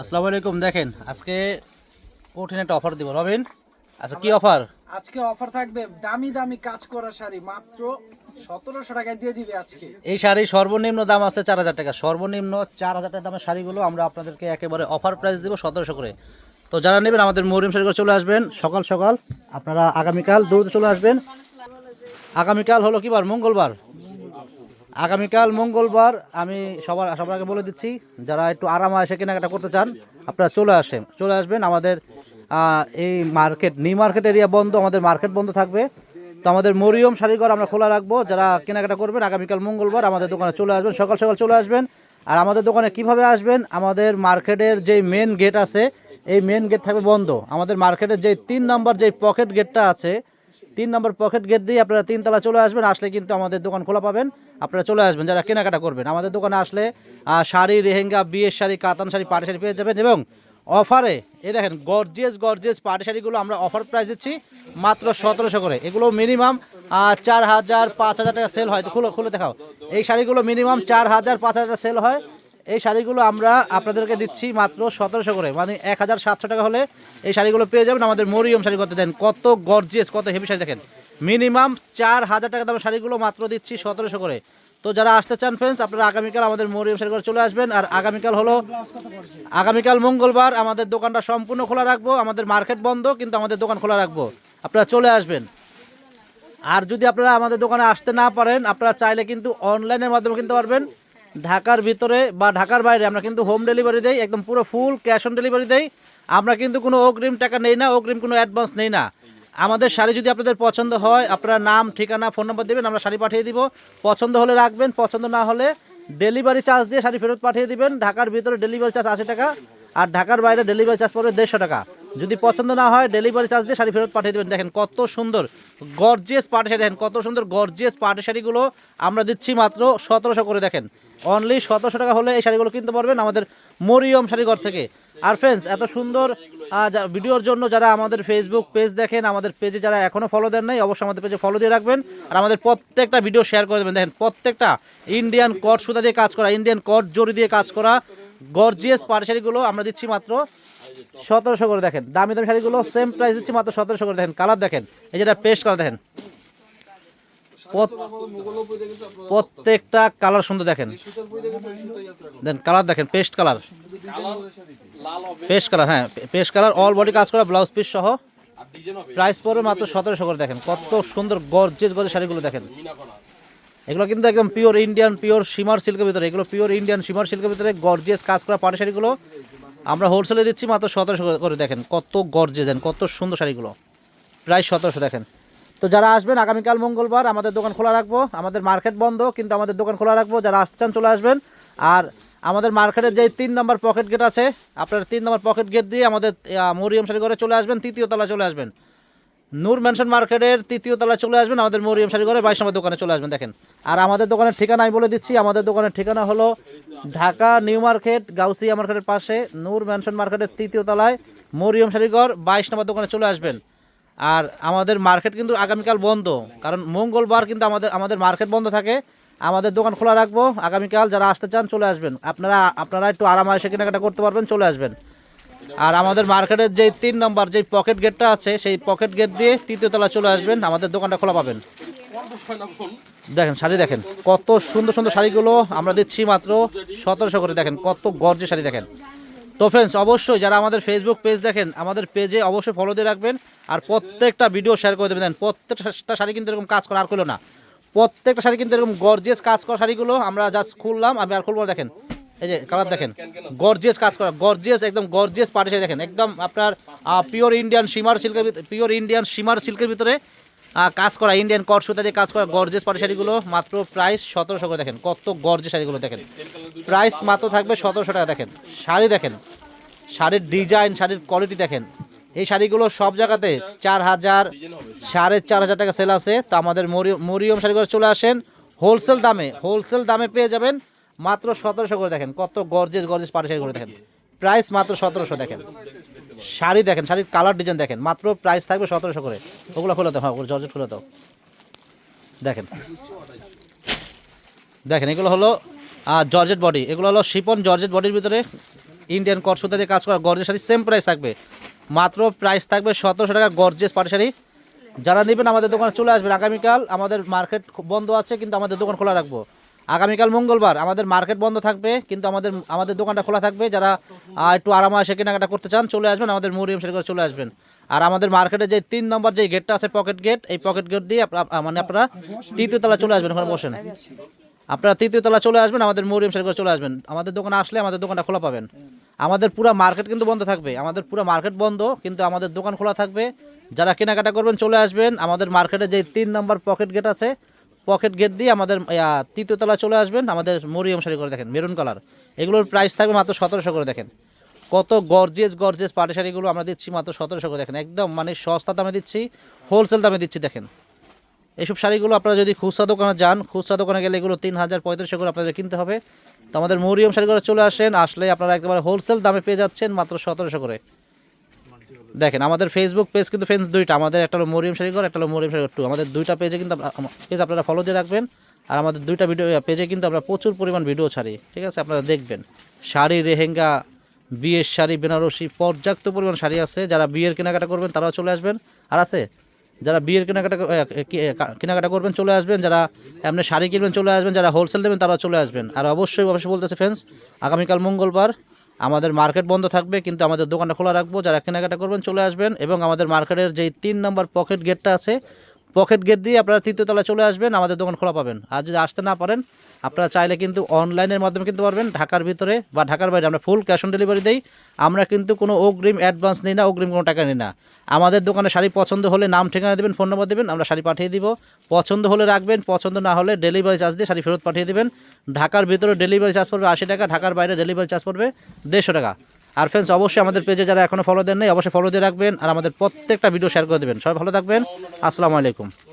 আসসালামু আলাইকুম দেখেন আজকে কঠিন একটা অফার দিব। রবিন আচ্ছা কি অফার আজকে অফার থাকবে দামি দামি কাজ করা শাড়ি মাত্র সতেরোশো টাকায় দিয়ে দিবে আজকে। এই শাড়ি সর্বনিম্ন দাম আছে চার হাজার টাকা। সর্বনিম্ন চার হাজার টাকা দামের শাড়িগুলো আমরা আপনাদেরকে একেবারে অফার প্রাইস দিব সতেরোশো করে। তো যারা নেবেন আমাদের মরিম শাড়ি করে চলে আসবেন। সকাল সকাল আপনারা আগামীকাল দ্রুত চলে আসবেন। আগামীকাল হলো কি বার? মঙ্গলবার। আগামীকাল মঙ্গলবার আমি সবার সবার আগে বলে দিচ্ছি, যারা একটু আরামে এসে কেনাকাটা করতে চান, আপনারা চলে আসেন। চলে আসবেন আমাদের এই মার্কেট, নিউ মার্কেট এরিয়া বন্ধ, আমাদের মার্কেট বন্ধ থাকবে। তো আমাদের মরিয়ম শাড়িঘর আমরা খোলা রাখব, যারা কেনাকাটা করবেন, আগামীকাল মঙ্গলবার আমাদের দোকানে চলে আসবেন, সকাল সকাল চলে আসবেন। আর আমাদের দোকানে কীভাবে আসবেন? আমাদের মার্কেটের যে মেন গেট আছে, এই মেন গেট থাকবে বন্ধ। আমাদের মার্কেটের যে তিন নম্বর যে পকেট গেটটা আছে তিন নম্বর পকেট গেট দিয়ে আপনারা তিনতলা চলে আসবেন, আসলে কিন্তু আমাদের দোকান খোলা পাবেন। আপনারা চলে আসবেন, যারা কেনাকাটা করবেন। আমাদের দোকানে আসলে শাড়ি রেহেঙ্গা বিয়ের শাড়ি, কাতান শাড়ি পাটি শাড়ি পেয়ে যাবেন এবং অফারে এ দেখেন গর্জিয়াস গর্জিয়াস পাটি শাড়িগুলো আমরা অফার প্রাইস দিচ্ছি মাত্র সতেরোশো করে। এগুলো মিনিমাম চার হাজার পাঁচ হাজার টাকা সেল হয়। তো খুলে খুলে দেখাও। এই শাড়িগুলো মিনিমাম চার হাজার পাঁচ হাজার সেল হয়। এই শাড়িগুলো আমরা আপনাদেরকে দিচ্ছি মাত্র সতেরোশো করে। মানে এক হাজার সাতশো টাকা হলে এই শাড়িগুলো পেয়ে যাবেন। আমাদের মরিয়ম শাড়ি করতে দেন। কত গর্জিয়াস কত হেভি শাড়ি দেখেন। মিনিমাম চার হাজার টাকা দামের শাড়িগুলো মাত্র দিচ্ছি সতেরোশো করে। তো যারা আসতে চান ফ্রেন্ডস আপনারা আগামীকাল আমাদের মরিয়ম শাড়ি করে চলে আসবেন। আর আগামীকাল হলো, আগামীকাল মঙ্গলবার আমাদের দোকানটা সম্পূর্ণ খোলা রাখব। আমাদের মার্কেট বন্ধ, কিন্তু আমাদের দোকান খোলা রাখব। আপনারা চলে আসবেন। আর যদি আপনারা আমাদের দোকানে আসতে না পারেন, আপনারা চাইলে কিন্তু অনলাইনের মাধ্যমে কিনতে পারবেন। ঢাকার ভিতরে বা ঢাকার বাইরে আমরা কিন্তু হোম ডেলিভারি দেই, একদম পুরো ফুল ক্যাশ অন ডেলিভারি দেই। আমরা কিন্তু কোনো অগ্রিম টাকা নেই না, অগ্রিম কোনো অ্যাডভান্স নেই না। আমাদের শাড়ি যদি আপনাদের পছন্দ হয়, আপনারা নাম, ঠিকানা ফোন নম্বর দেবেন, আমরা শাড়ি পাঠিয়ে দিব। পছন্দ হলে রাখবেন, পছন্দ না হলে ডেলিভারি চার্জ দিয়ে শাড়ি ফেরত পাঠিয়ে দিবেন। ঢাকার ভিতরে ডেলিভারি চার্জ আশি টাকা আর ঢাকার বাইরে ডেলিভারি চার্জ পড়বে দেড়শো টাকা। যদি পছন্দ না হয় ডেলিভারি চার্জ দিয়ে শাড়ি ফেরত পাঠিয়ে দেবেন। দেখেন কত সুন্দর গর্জিয়াস পাটি শাড়ি, দেখেন কত সুন্দর গর্জিয়াস পাটি শাড়িগুলো আমরা দিচ্ছি মাত্র সতেরোশো করে, দেখেন। অনলি সতেরোশো টাকা হলে এই শাড়িগুলো কিনতে পারবেন আমাদের মরিয়ম শাড়িঘর থেকে। আর ফ্রেন্ডস এত সুন্দর ভিডিওর জন্য যারা আমাদের ফেসবুক পেজ দেখেন, আমাদের পেজে যারা এখনও ফলো দেন নাই, অবশ্যই আমাদের পেজে ফলো দিয়ে রাখবেন। আর আমাদের প্রত্যেকটা ভিডিও শেয়ার করে দেবেন। দেখেন প্রত্যেকটা ইন্ডিয়ান কট সুতা দিয়ে কাজ করা ইন্ডিয়ান কট জরি দিয়ে কাজ করা গর্জিয়াস পাটি শাড়িগুলো আমরা দিচ্ছি মাত্র সতেরোশো করে দেখেন। দামি দামি শাড়িগুলো সেম প্রাইস দিচ্ছি মাত্র সতেরোশো করে দেখেন। কালার দেখেন, এই যেটা পেস্ট কালার দেখেন। প্রত- প্রত্যেকটা কালার সুন্দর দেখেন। দেন কালার দেখেন পেস্ট কালার পেস্ট কালার হ্যাঁ পেস্ট কালার অল বডি কাজ করা ব্লাউজ পিস সহ। প্রাইস পড়বে মাত্র সতেরোশো করে দেখেন। কত সুন্দর গর্জেস গর্জেস শাড়িগুলো দেখেন। এগুলো কিন্তু একদম পিওর ইন্ডিয়ান পিওর সিমার সিল্কের ভিতরে। এগুলো পিওর ইন্ডিয়ান সিমার সিল্কের ভিতরে গর্জিয়াস কাজ করা পাটি শাড়িগুলো। আমরা হোলসেলে দিচ্ছি মাত্র সতেরোশো করে, দেখেন কত গর্জে দেন কত সুন্দর শাড়িগুলো। প্রায় সতেরোশো, দেখেন। তো যারা আসবেন, আগামীকাল মঙ্গলবার আমাদের দোকান খোলা রাখব। আমাদের মার্কেট বন্ধ, কিন্তু আমাদের দোকান খোলা রাখব। যারা আসতে চান চলে আসবেন। আর আমাদের মার্কেটের যে তিন নম্বর পকেট গেট আছে, আপনার তিন নম্বর পকেট গেট দিয়ে আমাদের মরিয়াম শাড়ি ঘরে চলে আসবেন, তৃতীয় তলা চলে আসবেন। নূর ম্যানশন মার্কেটের তৃতীয় তলায় চলে আসবেন, আমাদের মরিয়ম শাড়ি ঘরে বাইশ নম্বর দোকানে চলে আসবেন, দেখেন। আর আমাদের দোকানের ঠিকানা আমি বলে দিচ্ছি, আমাদের দোকানের ঠিকানা হলো ঢাকা নিউ মার্কেট, গাউসিয়া মার্কেটের পাশে, নূর ম্যানশন মার্কেটের তৃতীয় তলায় মরিয়ম শাড়িঘর বাইশ নম্বর দোকানে চলে আসবেন। আর আমাদের মার্কেট কিন্তু আগামীকাল বন্ধ, কারণ মঙ্গলবার কিন্তু আমাদের আমাদের মার্কেট বন্ধ থাকে। আমাদের দোকান খোলা রাখব, আগামীকাল যারা আসতে চান চলে আসবেন। আপনারা আপনারা একটু আরাম এসে কেনাকাটা করতে পারবেন, চলে আসবেন। আর আমাদের মার্কেটের যে তিন নম্বর যে পকেট গেটটা আছে, সেই পকেট গেট দিয়ে তৃতীয় তলা চলে আসবেন। আমাদের দোকানটা খোলা পাবেন। দেখেন, শাড়ি দেখেন, কত সুন্দর সুন্দর শাড়িগুলো আমরা দিচ্ছি মাত্র সতেরোশো করে। দেখেন, কত গর্জে শাড়ি দেখেন। তো ফ্রেন্ডস অবশ্যই যারা আমাদের ফেসবুক পেজ দেখেন, আমাদের পেজে অবশ্যই ফলো দিয়ে রাখবেন। আর প্রত্যেকটা ভিডিও শেয়ার করে দেবেন। প্রত্যেকটা শাড়ি কিন্তু এরকম কাজ করা আর করল না। প্রত্যেকটা শাড়ি কিন্তু এরকম গর্জিয়াস কাজ করা শাড়িগুলো আমরা জাস্ট খুললাম। আমি আর খুলবো দেখেন। এই যে কালার দেখেন। গর্জিয়াস কাজ করা গর্জিয়াস একদম গর্জিয়াস পাটি শাড়ি দেখেন। একদম আপনার পিওর ইন্ডিয়ান সীমার সিল্কের পিওর ইন্ডিয়ান সীমার সিল্কের ভিতরে কাজ করা ইন্ডিয়ান কট সুতা দিয়ে কাজ করা গর্জিয়াস পাটি শাড়িগুলো, মাত্র প্রাইস সতেরোশো করে দেখেন। কত গর্জিয়াস শাড়িগুলো দেখেন। প্রাইস মাত্র থাকবে সতেরোশো টাকা দেখেন। শাড়ি দেখেন। শাড়ির ডিজাইন শাড়ির কোয়ালিটি দেখেন। এই শাড়িগুলো সব জায়গাতে চার হাজার, সাড়ে চার হাজার টাকা সেল আছে। তো আমাদের মরি- মরিয়ম শাড়িগুলো চলে আসেন। হোলসেল দামে হোলসেল দামে পেয়ে যাবেন মাত্র সতেরোশো করে দেখেন, কত গর্জেস গর্জেস পাটি শাড়ি করে দেখেন। প্রাইস মাত্র সতেরোশো দেখেন। শাড়ি দেখেন, শাড়ির কালার ডিজাইন দেখেন, মাত্র প্রাইস থাকবে সতেরোশো করে। ওগুলো খুলে দাও হ্যাঁ জর্জেট খুলে দাও। দেখেন। দেখেন, এগুলো হলো জর্জেট বডি এগুলো হলো শিপন জর্জেট বডির ভিতরে ইন্ডিয়ান কটসুতা দিয়ে কাজ করা গর্জেস শাড়ি সেম প্রাইস থাকবে। মাত্র প্রাইস থাকবে সতেরোশো টাকা গর্জেস পাটি শাড়ি যারা নেবেন আমাদের দোকানে চলে আসবেন, আগামীকাল আমাদের মার্কেট বন্ধ আছে, কিন্তু আমাদের দোকান খোলা রাখব। আগামীকাল মঙ্গলবার আমাদের মার্কেট বন্ধ থাকবে, কিন্তু আমাদের আমাদের দোকানটা খোলা থাকবে। যারা একটু আরামে এসে কেনাকাটা করতে চান, চলে আসবেন, আমাদের মরিয়ম করে চলে আসবেন। আর আমাদের মার্কেটে যে তিন নম্বর যে গেটটা আছে পকেট গেট এই পকেট গেট দিয়ে মানে আপনারা তৃতীয় তলা চলে আসবেন ওখানে বসেন। আপনারা তৃতীয় তলা চলে আসবেন, আমাদের মরিয়ম করে চলে আসবেন। আমাদের দোকানে আসলে আমাদের দোকানটা খোলা পাবেন। আমাদের পুরো মার্কেট কিন্তু বন্ধ থাকবে। আমাদের পুরো মার্কেট বন্ধ, কিন্তু আমাদের দোকান খোলা থাকবে। যারা কেনাকাটা করবেন, চলে আসবেন। আমাদের মার্কেটে যে তিন নম্বর পকেট গেট আছে পকেট গেট দিয়ে আমাদের তৃতীয় তলা চলে আসবেন, আমাদের মরিয়ম শাড়ি করে দেখেন, মেরুন কালার। এগুলোর প্রাইস থাকবে মাত্র সতেরোশো করে দেখেন। কত গর্জেস গর্জেস পাটি শাড়িগুলো আমরা দিচ্ছি মাত্র সতেরোশো করে দেখেন। একদম মানে সস্তা দামে দিচ্ছি হোলসেল দামে দিচ্ছি দেখেন। এইসব শাড়িগুলো আপনারা যদি খুচরা দোকানে যান, খুচরা দোকানে গেলে এগুলো তিন হাজার পঁয়ত্রিশশো করে আপনাদের কিনতে হবে। তো আমাদের মরিয়ম শাড়ি করে চলে আসেন, আসলে আপনারা একেবারে হোলসেল দামে পেয়ে যাচ্ছেন মাত্র সতেরোশো করে। দেখেন, আমাদের ফেসবুক পেজ কিন্তু ফ্রেন্ডস দুইটা, আমাদের একটা হলো মরিয়ম শাড়িঘর একটা হলো মরিয়ম শাড়িঘর টু আমাদের দুইটা পেজে কিন্তু পেজ আপনারা ফলো দিয়ে রাখবেন, আর আমাদের দুইটা ভিডিও পেজে কিন্তু আমরা প্রচুর পরিমাণ ভিডিও ছাড়ি ঠিক আছে, আপনারা দেখবেন। শাড়ি রেহেঙ্গা বিয়ের শাড়ি, বেনারসি, পর্যাপ্ত পরিমাণ শাড়ি আছে। যারা বিয়ের কেনাকাটা করবেন, তারাও চলে আসবেন। আর আছে, যারা বিয়ের কেনাকাটা কেনাকাটা করবেন, চলে আসবেন। যারা এমনি শাড়ি কিনবেন, চলে আসবেন। যারা হোলসেল নেবেন, তারাও চলে আসবেন। আর অবশ্যই অবশ্যই বলতেছে ফ্রেন্ডস আগামীকাল মঙ্গলবার আমাদের মার্কেট বন্ধ থাকবে, কিন্তু আমাদের দোকানটা খোলা রাখব। যারা কেনাকাটা করবেন চলে আসবেন এবং আমাদের মার্কেটের যেই তিন নম্বর পকেট গেটটা আছে পকেট গেট দিয়ে আপনারা তৃতীয় তলায় চলে আসবেন, আমাদের দোকান খোলা পাবেন। আর যদি আসতে না পারেন, আপনারা চাইলে কিন্তু অনলাইনের মাধ্যমে কিনতে পারবেন। ঢাকার ভিতরে বা ঢাকার বাইরে আমরা ফুল ক্যাশ অন ডেলিভারি দিই। আমরা কিন্তু কোনো অগ্রিম অ্যাডভান্স নিই না, অগ্রিম কোনো টাকা নিই না। আমাদের দোকানে শাড়ি পছন্দ হলে নাম, ঠিকানা দেবেন ফোন নম্বর দেবেন, আমরা শাড়ি পাঠিয়ে দিব। পছন্দ হলে রাখবেন, পছন্দ না হলে ডেলিভারি চার্জ দিয়ে শাড়ি ফেরত পাঠিয়ে দেবেন। ঢাকার ভিতরে ডেলিভারি চার্জ পড়বে আশি টাকা, ঢাকার বাইরে ডেলিভারি চার্জ পড়বে দেড়শো টাকা। আর ফ্রেন্ডস অবশ্যই আমাদের পেজে যারা এখনও ফলো দেন নাই অবশ্যই ফলো দিয়ে রাখবেন আর আমাদের প্রত্যেকটা ভিডিও শেয়ার করে দেবেন। সবাই ভালো থাকবেন। আসসালামু আলাইকুম।